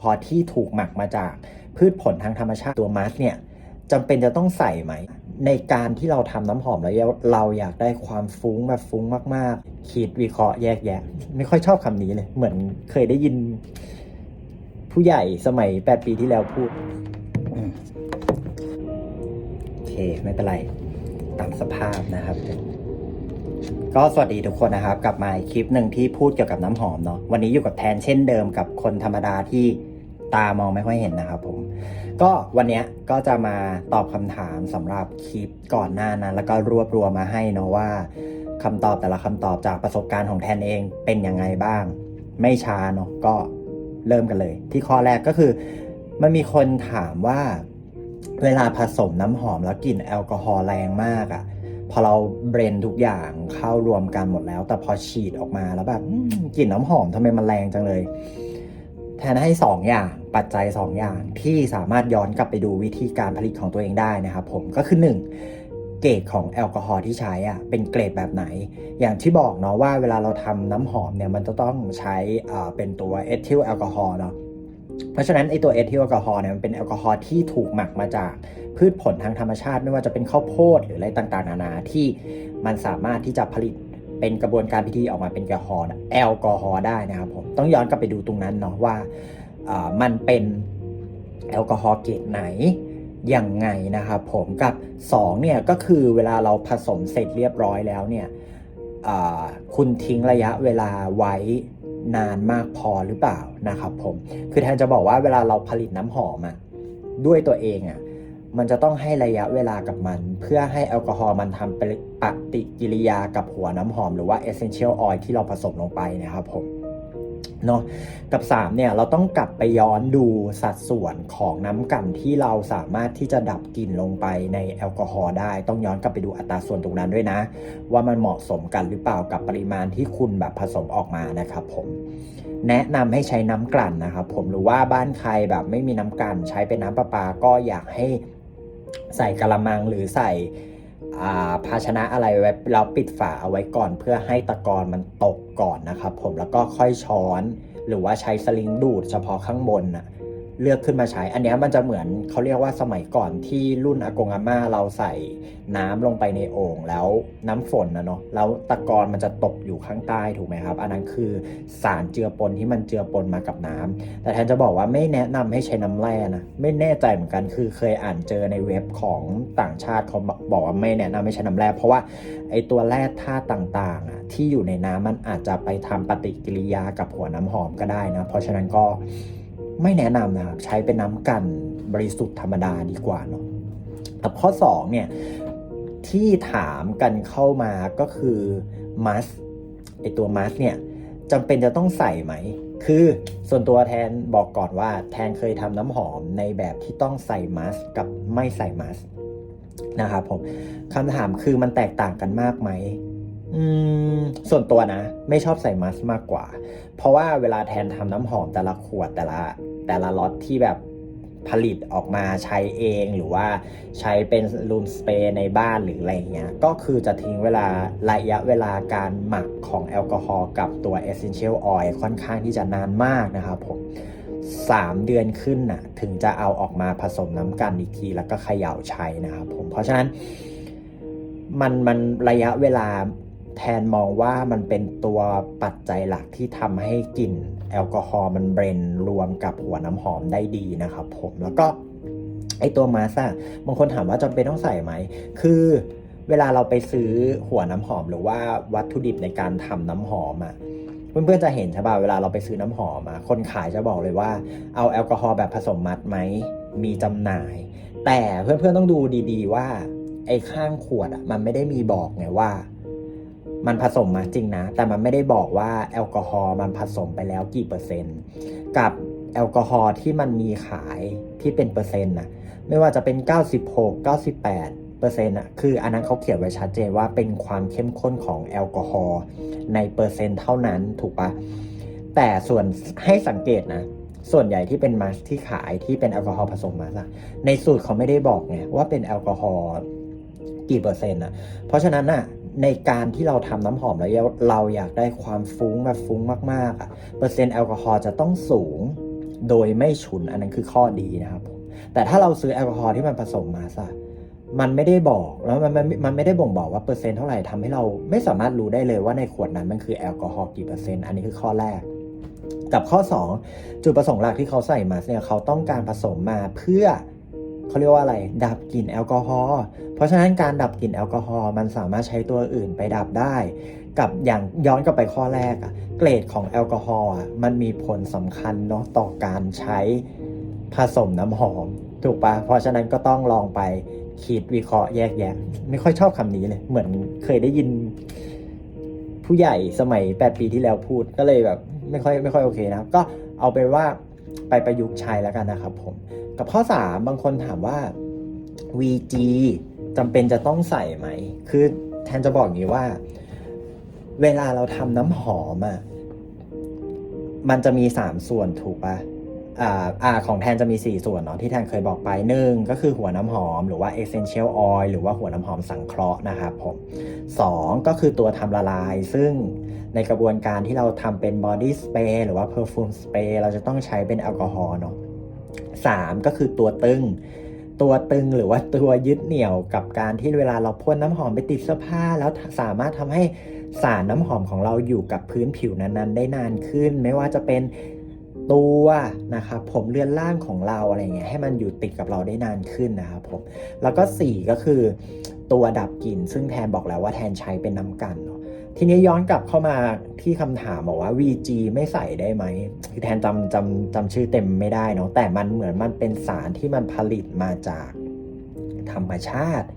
พอที่ถูกหมักมาจากพืชผลทางธรรมชาติตัวมาสเนี่ยจำเป็นจะต้องใส่ไหม ในการที่เราทำน้ำหอมแล้วเราอยากได้ความฟุ้งแบบฟุ้งมากๆ คิดวิเคราะห์แยกแยะ ไม่ค่อยชอบคำนี้เลย เหมือนเคยได้ยิน ผู้ใหญ่สมัย8ปีที่แล้วพูดโอเค ไม่เป็นไร ตามสภาพนะครับ ก็สวัสดีทุกคนนะครับ กลับมาคลิปหนึ่งที่พูดเกี่ยวกับน้ำหอมเนาะวันนี้อยู่กับแทนเช่นเดิมกับคนธรรมดาที่ ตามองไม่ค่อยเห็นนะครับผม ก็วันนี้ก็จะมาตอบคำถามสำหรับคลิปก่อนหน้านั้น แล้วก็รวบรวมมาให้เนาะว่าคำตอบแต่ละคำตอบจากประสบการณ์ของแทนเองเป็นยังไงบ้าง ไม่ช้าเนาะก็เริ่มกันเลย ที่ข้อแรกก็คือมันมีคนถามว่าเวลาผสมน้ำหอมแล้วกลิ่นแอลกอฮอล์แรงมากอะ่ะพอเราเบรนทุกอย่างเข้ารวมกันหมดแล้ว แต่พอฉีดออกมาแล้วแบบกลิ่นน้ำหอมทำไมมันแรงจังเลย แทนให้ 2 อย่างปัจจัย 2 อย่างที่สามารถย้อนกลับไปดูวิธีการผลิตของตัวเองได้นะครับผมก็คือ 1 เกรดของแอลกอฮอล์ที่ใช้อะเป็นเกรดแบบไหน อย่างที่บอกเนาะว่าเวลาเราทำน้ำหอมเนี่ยมันจะต้องใช้อ่าเป็นตัวเอทิลแอลกอฮอล์เนาะเพราะฉะนั้นไอตัวเอทิลแอลกอฮอล์เนี่ยมันเป็นแอลกอฮอล์ที่ถูกหมักมาจากพืชผลทางธรรมชาติ ไม่ว่าจะเป็นข้าวโพดหรืออะไรต่างๆ นานาที่มันสามารถที่จะผลิต เป็นกระบวนการพิธีออกมาเป็นแอลกอฮอล์แอลกอฮอล์ได้นะครับผมต้องย้อนกลับไปดูตรงนั้นเนาะว่ามันเป็นแอลกอฮอล์เกรดไหนยังไงนะครับผมกับ2เนี่ยก็คือเวลาเราผสมเสร็จเรียบร้อยแล้วเนี่ยคุณทิ้งระยะเวลาไว้นานมากพอหรือเปล่านะครับผมคือแทนจะบอกว่าเวลาเราผลิตน้ำหอมอะด้วยตัวเองอะ มันจะต้องให้ระยะเวลากับมัน เพื่อให้แอลกอฮอล์มันทำปฏิกิริยากับหัวน้ำหอม หรือว่า essential oil ที่เราผสมลงไปนะครับผมเนาะกับ 3 เนี่ย เราต้องกลับไปย้อนดูสัดส่วนของน้ำกลั่นที่เราสามารถที่จะดับกลิ่นลงไปในแอลกอฮอล์ได้ ต้องย้อนกลับไปดูอัตราส่วนตรงนั้นด้วยนะ ว่ามันเหมาะสมกันหรือเปล่ากับปริมาณที่คุณแบบผสมออกมานะครับผมแนะนำให้ใช้น้ำกลั่นนะครับผมหรือว่าบ้านใครแบบไม่มีน้ำกลั่นใช้เป็นน้ำประปาก็อยากให้ ใส่กระมังหรือใส่ภาชนะอะไรไว้เราปิดฝาเอาไว้ก่อนเพื่อให้ตะกอนมันตกก่อนนะครับผมแล้วก็ค่อยช้อนหรือว่าใช้สลิงดูดเฉพาะข้างบนน่ะ เลือกขึ้นมาใช้ อันนี้มันจะเหมือนเขาเรียกว่าสมัยก่อนที่รุ่นอากงอาม่าเราใส่น้ำลงไปในโอ่งแล้วน้ำฝนนะเนาะแล้วตะกอนมันจะตกอยู่ข้างใต้ถูกไหมครับ อันนั้นคือสารเจือปนที่มันเจือปนมากับน้ำแต่แทนจะบอกว่าไม่แนะนำให้ใช้น้ำแร่นะไม่แน่ใจเหมือนกันคือเคยอ่านเจอในเว็บของต่างชาติเขาบอกว่าไม่แนะนำให้ใช้น้ำแร่เพราะว่าไอตัวแร่ธาตุต่างๆอะที่อยู่ในน้ำมันอาจจะไปทำปฏิกิริยากับหัวน้ำหอมก็ได้นะเพราะฉะนั้นก็ ไม่แนะนำนะครับ ใช้เป็นน้ำกันบริสุทธิ์ธรรมดาดีกว่าเนาะกับข้อ2เนี่ยที่ถามกันเข้ามาก็คือมัสไอตัวมัสเนี่ยจำเป็นจะต้องใส่ไหม คือส่วนตัวแทนบอกก่อนว่าแทนเคยทำน้ำหอมในแบบที่ต้องใส่มัสกับไม่ใส่มัสนะครับผมคำถามคือมันแตกต่างกันมากไหม อืมส่วนตัวนะ ไม่ชอบใส่มัสก์มากกว่า เพราะว่าเวลาแทนทำน้ำหอมแต่ละขวดแต่ละแต่ละล็อตที่แบบผลิตออกมาใช้เองหรือว่าใช้เป็นรูมสเปรย์ในบ้านหรืออะไรเงี้ย ก็คือจะทิ้งเวลาระยะเวลาการหมักของแอลกอฮอล์กับตัว Essential Oil ค่อนข้างที่จะนานมากนะครับผม3เดือนขึ้นน่ะ ถึงจะเอาออกมาผสมน้ำกันอีกที แล้วก็เขย่าใช้นะครับผมเพราะฉะนั้นมันมันระยะเวลา แทนมองว่ามันเป็นตัวปัจจัยหลักที่ทำให้กลิ่นแอลกอฮอล์มันเบรนรวมกับหัวน้ำหอมได้ดีนะครับผมแล้วก็ไอตัวมาซ่าบางคนถามว่าจำเป็นต้องใส่ไหม คือเวลาเราไปซื้อหัวน้ำหอมหรือว่าวัตถุดิบในการทำน้ำหอมอะ่ะเพื่อนๆจะเห็นใช่ป่ะเวลาเราไปซื้อน้ำหอมอะคนขายจะบอกเลยว่าเอาแอลกอฮอล์แบบผสมมัดไหมมีจำหน่าย แต่เพื่อนๆต้องดูดีๆว่าไอ้ข้างขวดอะมันไม่ได้มีบอกไงว่า มันผสมมาจริงนะ แต่มันไม่ได้บอกว่าแอลกอฮอล์มันผสมไปแล้วกี่เปอร์เซ็นต์ กับแอลกอฮอล์ที่มันมีขายที่เป็นเปอร์เซ็นต์นะไม่ว่าจะเป็น 96 98เปอร์เซ็นต์อะคืออันนั้นเขาเขียนไว้ชัดเจนว่าเป็นความเข้มข้นของแอลกอฮอล์ในเปอร์เซ็นต์เท่านั้นถูกปะแต่ส่วนให้สังเกตนะส่วนใหญ่ที่เป็นมาสที่ขายที่เป็นแอลกอฮอล์ผสมมาสะในสูตรเขาไม่ได้บอกไงว่าเป็นแอลกอฮอล์กี่เปอร์เซ็นต์อะ เพราะฉะนั้นอะ ในการที่เราทำน้ำหอมแล้วเราอยากได้ความฟุ้งแบบฟุ้งมากๆอะเปอร์เซ็นต์แอลกอฮอล์จะต้องสูงโดยไม่ฉุนอันนั้นคือข้อดีนะครับผมแต่ถ้าเราซื้อแอลกอฮอล์ที่มันผสมมาซะมันไม่ได้บอกแล้วมันมันมันไม่ได้บ่งบอกว่าเปอร์เซ็นต์เท่าไหร่ทำให้เราไม่สามารถรู้ได้เลยว่าในขวดนั้นมันคือแอลกอฮอล์กี่เปอร์เซ็นต์อันนี้คือข้อแรก กับข้อ 2 จุดประสงค์หลักที่เขาใส่มาเนี่ยเขาต้องการผสมมาเพื่อ เขาเรียกว่าอะไร ดับกลิ่นแอลกอฮอล์เพราะฉะนั้นการดับกลิ่นแอลกอฮอล์มันสามารถใช้ตัวอื่นไปดับได้ กับอย่างย้อนกลับไปข้อแรกอะเกรดของแอลกอฮอล์มันมีผลสำคัญเนาะต่อการใช้ผสมน้ำหอม ถูกปะเพราะฉะนั้นก็ต้องลองไปคิดวิเคราะห์แยกแยะ ไม่ค่อยชอบคำนี้เลย เหมือนเคยได้ยิน ผู้ใหญ่สมัย 8 ปีที่แล้วพูดก็เลยแบบ ไม่ค่อยไม่ค่อยโอเคนะ ก็เอาเป็นว่าไปประยุกต์ใช้แล้วกันนะครับผม กับข้อ 3 บางคนถามว่า VG จำเป็นจะต้องใส่ไหม คือแทนจะบอกงี้ว่า เวลาเราทำน้ำหอมอะ มันจะมี 3 ส่วนถูกปะอ่าอ่าของแทนจะมี 4 ส่วนเนาะที่แทนเคยบอกไปหนึ่งก็คือหัวน้ำหอมหรือว่า essential oil หรือว่าหัวน้ำหอมสังเคราะห์นะครับผม2ก็คือตัวทำละลาย ซึ่งในกระบวนการที่เราทำเป็น body spray หรือว่า perfume spray เราจะต้องใช้เป็นแอลกอฮอล์เนาะ 3 ก็คือตัวตึง ตัวตึงหรือว่าตัวยึดเหนี่ยวกับการที่เวลาเราพ่นน้ำหอมไปติดเสื้อผ้า แล้วสามารถทำให้สารน้ำหอมของเราอยู่กับพื้นผิวนั้นๆ ได้นานขึ้น ไม่ว่าจะเป็นตัวนะครับผมเรือนร่างของเราอะไรเงี้ยให้มันอยู่ติดกับเราได้นานขึ้นนะครับผมแล้วก็ 4 ก็คือตัวดับกลิ่นซึ่งแทนบอกแล้วว่าแทนใช้เป็นน้ำกันเนาะ ทีนี้ย้อนกลับเข้ามาที่คำถามบอกว่า VG ไม่ใส่ได้ไหมคือแทนจำจำจำชื่อเต็มไม่ได้เนาะแต่มันเหมือนมันเป็นสารที่มันผลิตมาจากธรรมชาติ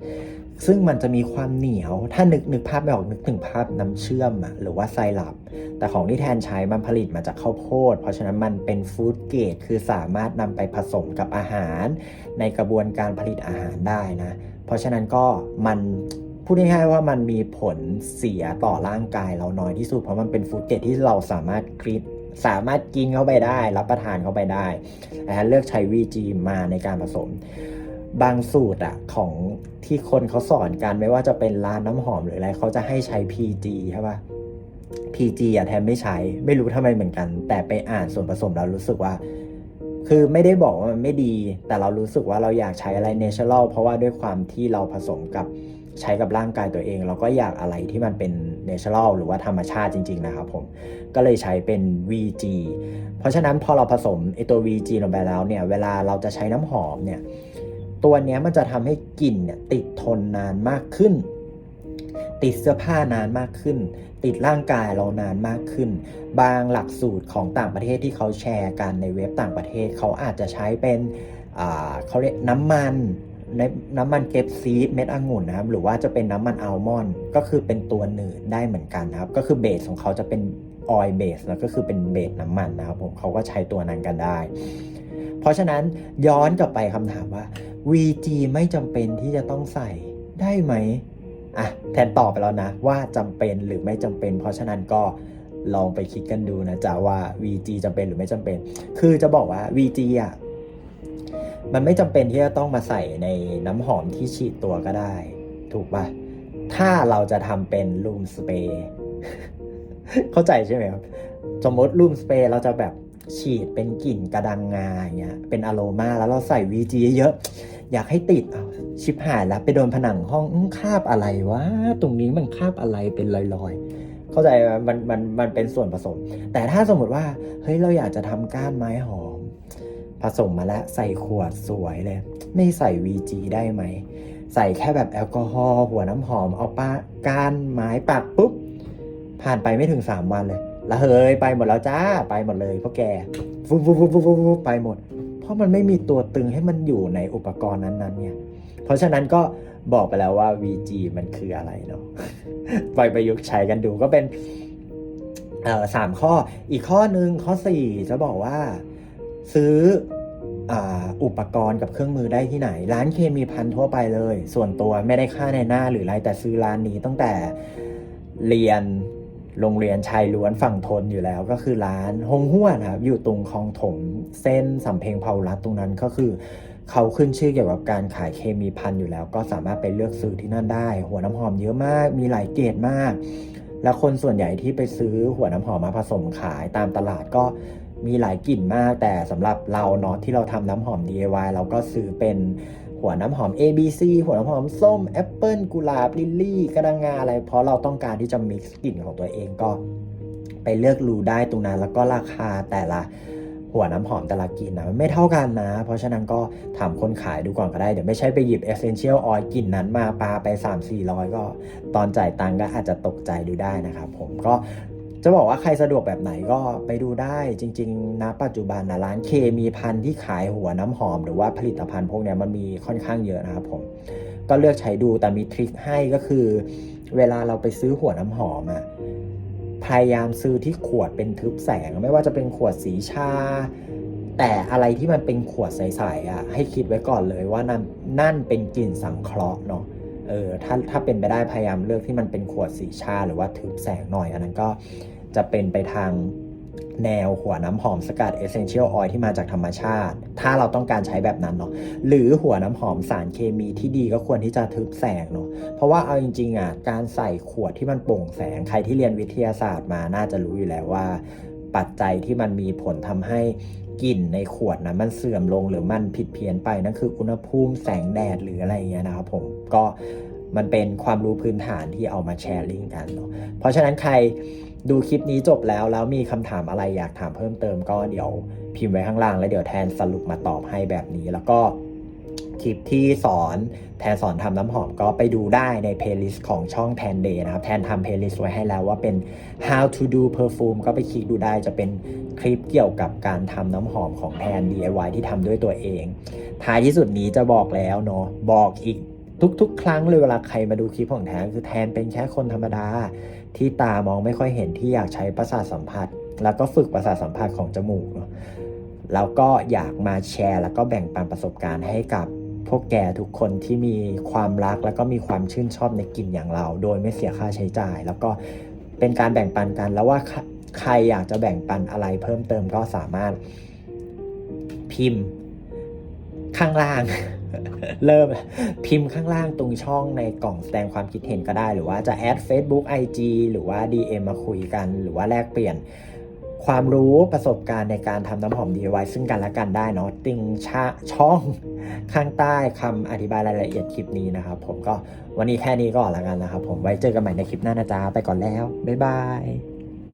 ซึ่งมันจะมีความเหนียว ถ้านึกนึกภาพไม่ออกนึกถึงภาพน้ำเชื่อมอะหรือว่าไซรัป แต่ของที่แทนใช้มันผลิตมาจากข้าวโพด เพราะฉะนั้นมันเป็นฟู้ดเกรดคือสามารถนำไปผสมกับอาหาร ในกระบวนการผลิตอาหารได้นะ เพราะฉะนั้นก็มัน พูดง่ายๆว่ามันมีผลเสียต่อร่างกายเราน้อยที่สุด เพราะมันเป็นฟู้ดเกรดที่เราสามารถกรีดสามารถกินเข้าไปได้ รับประทานเข้าไปได้แต่เลือกใช้ VG มาในการผสม บางสูตรอะของที่คนเขาสอนกันไม่ว่าจะเป็นร้านน้ำหอมหรืออะไรเขาจะให้ใช้ PG ใช่ปะ PG อะแทนไม่ใช้ ไม่รู้ทำไมเหมือนกัน แต่ไปอ่านส่วนผสมแล้วรู้สึกว่า คือไม่ได้บอกว่ามันไม่ดี แต่เรารู้สึกว่าเราอยากใช้อะไร natural เพราะว่าด้วยความที่เราผสมกับใช้กับร่างกายตัวเอง เราก็อยากอะไรที่มันเป็น natural หรือว่าธรรมชาติจริง ๆ นะครับผม ก็เลยใช้เป็น VG เพราะฉะนั้นพอเราผสมไอตัว VG ลงไปแล้วเนี่ย เวลาเราจะใช้น้ำหอมเนี่ย ตัวนี้มันจะทำให้กลิ่นเนี่ยติดทนนานมากขึ้น ติดเสื้อผ้านานมากขึ้น ติดร่างกายเรานานมากขึ้น บางหลักสูตรของต่างประเทศที่เขาแชร์กันในเว็บต่างประเทศ เขาอาจจะใช้เป็นเขาเรียกน้ำมันในน้ำมันเก็บซีดเม็ดองุ่นนะครับ หรือว่าจะเป็นน้ำมันอัลมอนด์ก็คือเป็นตัวหนืดได้เหมือนกันนะครับ ก็คือเบสของเขาจะเป็นออยล์เบสแล้วก็คือเป็นเบสน้ำมันนะครับผมเขาก็ใช้ตัวนั้นกันได้ เพราะฉะนั้นย้อนกลับไปคำถามว่า VG ไม่จำเป็นที่จะต้องใส่ได้ไหม อะแทนตอบไปแล้วนะ ว่าจำเป็นหรือไม่จำเป็น เพราะฉะนั้นก็ลองไปคิดกันดูนะจ๊ะว่า VG จำเป็นหรือไม่จำเป็น คือจะบอกว่า VG อะมันไม่จำเป็นที่จะต้องมาใส่ในน้ำหอมที่ฉีดตัวก็ได้ ถูกป่ะถ้าเราจะทำเป็นลูมสเปรย์เข้าใจใช่ไหมครับสมมติลูมสเปรย์เราจะแบบฉีดเป็นกลิ่นกระดังงาอย่างเงี้ยเป็นอโรมาแล้วเราใส่ VG เยอะ อยากให้ติดเอาชิบหายแล้วไปโดนผนังห้องอคาบอะไรวะตรงนี้มันคาบอะไรเป็นลอยๆ เข้าใจมันมันมันเป็นส่วนผสม แต่ถ้าสมมติว่าเฮ้ยเราอยากจะทำก้านไม้หอม ผสมมาแล้วใส่ขวดสวยเลย ไม่ใส่ VG ได้ไหม ใส่แค่แบบแอลกอฮอล์หัวน้ำหอมเอาป้าก้านไม้ปักปุ๊บ ผ่านไปไม่ถึง 3 วันเลยละเฮยไปหมดแล้วจ้าไปหมดเลยพวกแกฟุบฟุบฟุบฟุบฟุบไปหมด ราะมันไม่มีตัวตึงให้มันอยู่ในอุปกรณ์นั้นๆเนี่ยเพราะฉะนั้นก็บอกไปแล้วว่า VG มันคืออะไรเนาะไปประยุกต์ใช้กันดูก็เป็นสามข้ออีกข้อหนึ่งข้อสี่จะบอกว่าซื้ออ,อุปกรณ์กับเครื่องมือได้ที่ไหน ร้านเคมีพันทั่วไปเลย ส่วนตัวไม่ได้ค่าในหน้าหรืออะไรแต่ซื้อร้านนี้ตั้งแต่เรียน โรงเรียนชายล้วนฝั่งทนอยู่แล้วก็คือร้านฮงหัวนะครับ อยู่ตรงคลองถมเส้นสำเพ็งเผารัดตรงนั้นก็คือเขาขึ้นชื่อเกี่ยวกับการขายเคมีพันอยู่แล้ว ก็สามารถไปเลือกซื้อที่นั่นได้ หัวน้ำหอมเยอะมาก มีหลายเกรดมาก แล้วคนส่วนใหญ่ที่ไปซื้อหัวน้ำหอมมาผสมขายตามตลาดก็มีหลายกลิ่นมาก แต่สำหรับเราเนาะที่เราทำน้ำหอม DIY เราก็ซื้อเป็น หัวน้ำหอม ABC หัวน้ำหอมส้มแอปเปิลกุหลาบลิลลี่กระดังงาอะไร เพราะเราต้องการที่จะ mix กลิ่นของตัวเองก็ ไปเลือกรูได้ตรงนั้น แล้วก็ราคาแต่ละหัวน้ำหอมแต่ละกลิ่นนะมันไม่เท่ากันนะ เพราะฉะนั้นก็ถามคนขายดูก่อนก็ได้ เดี๋ยวไม่ใช่ไปหยิบ Essential Oil กลิ่นนั้นมาปาไป 3 4 0 0 ก็ ตอนจ่ายตังก็อาจจะตกใจดูได้นะครับผมก็ จะบอกว่าใครสะดวกแบบไหนก็ไปดูได้จริงๆณปัจจุบันนะร้านเคมีพันธุ์ที่ขายหัวน้ำหอม หรือว่าผลิตภัณฑ์พวกนี้มันมีค่อนข้างเยอะนะครับผมก็เลือกใช้ดูแต่มีทริคให้ก็คือ เวลาเราไปซื้อหัวน้ำหอมอะพยายามซื้อที่ขวดเป็นทึบแสง ไม่ว่าจะเป็นขวดสีชา แต่อะไรที่มันเป็นขวดใสๆอะให้คิดไว้ก่อนเลยว่านั่นนั่นเป็นกลิ่นสังเคราะห์เนาะ เออถ้าถ้าเป็นไปได้พยายามเลือกที่มันเป็นขวดสีชาหรือว่าทึบแสงหน่อย อันนั้นก็จะเป็นไปทางแนวหัวน้ำหอมสกัด Essential Oil ที่มาจากธรรมชาติ ถ้าเราต้องการใช้แบบนั้นเนาะหรือหัวน้ำหอมสารเคมีที่ดีก็ควรที่จะทึบแสงเนาะเพราะว่าเอาจริงๆอะการใส่ขวดที่มันโปร่งแสงใครที่เรียนวิทยาศาสตร์มาน่าจะรู้อยู่แล้วว่า ปัจจัยที่มันมีผลทำให้ กลิ่นในขวดนะมันเสื่อมลงหรือมันผิดเพี้ยนไปนั่นคืออุณหภูมิแสงแดดหรืออะไรเงี้ยนะครับผมก็มันเป็นความรู้พื้นฐานที่เอามาแชร์ลิงก์กันเนาะเพราะฉะนั้นใครดูคลิปนี้จบแล้วแล้วมีคำถามอะไรอยากถามเพิ่มเติมก็เดี๋ยวพิมพ์ไว้ข้างล่างแล้วเดี๋ยวแทนสรุปมาตอบให้แบบนี้แล้วก็ คลิปที่สอนแทนสอนทำน้ำหอมก็ไปดูได้ในเพลย์ลิสต์ของช่องแทนเดย์นะครับ แทนทำเพลย์ลิสต์ไว้ให้แล้วว่าเป็น how to do perfume ก็ไปคลิกดูได้จะเป็นคลิปเกี่ยวกับการทำน้ำหอมของแทน DIY ที่ทำด้วยตัวเอง ท้ายที่สุดนี้จะบอกแล้วเนาะบอกอีกทุกๆ ครั้งเลยเวลาใครมาดูคลิปของแทนคือแทนเป็นแค่คนธรรมดา ที่ตามองไม่ค่อยเห็นที่อยากใช้ประสาทสัมผัส แล้วก็ฝึกประสาทสัมผัสของจมูกเนาะแล้วก็อยากมาแชร์ แล้วก็แบ่งปันประสบการณ์ให้กับ พวกแกทุกคนที่มีความรักแล้วก็มีความชื่นชอบในกลิ่นอย่างเรา โดยไม่เสียค่าใช้จ่าย แล้วก็เป็นการแบ่งปันกัน แล้วว่าใครใครอยากจะแบ่งปันอะไรเพิ่มเติมก็สามารถพิมพ์ข้างล่าง เริ่มพิมพ์ข้างล่างตรงช่องในกล่องแสดงความคิดเห็นก็ได้ หรือว่าจะแอด Facebook IG หรือว่า DM มาคุยกัน หรือว่าแลกเปลี่ยน ความรู้ประสบการณ์ในการทำน้ำหอม DIY ซึ่งกันและกันได้เนาะติงชาช่องข้างใต้คำอธิบายรายละเอียดคลิปนี้นะครับ ผมก็วันนี้แค่นี้ก่อนละกันนะครับ ผมไว้เจอกันใหม่ในคลิปหน้านะจ๊ะไปก่อนแล้ว บ๊ายบาย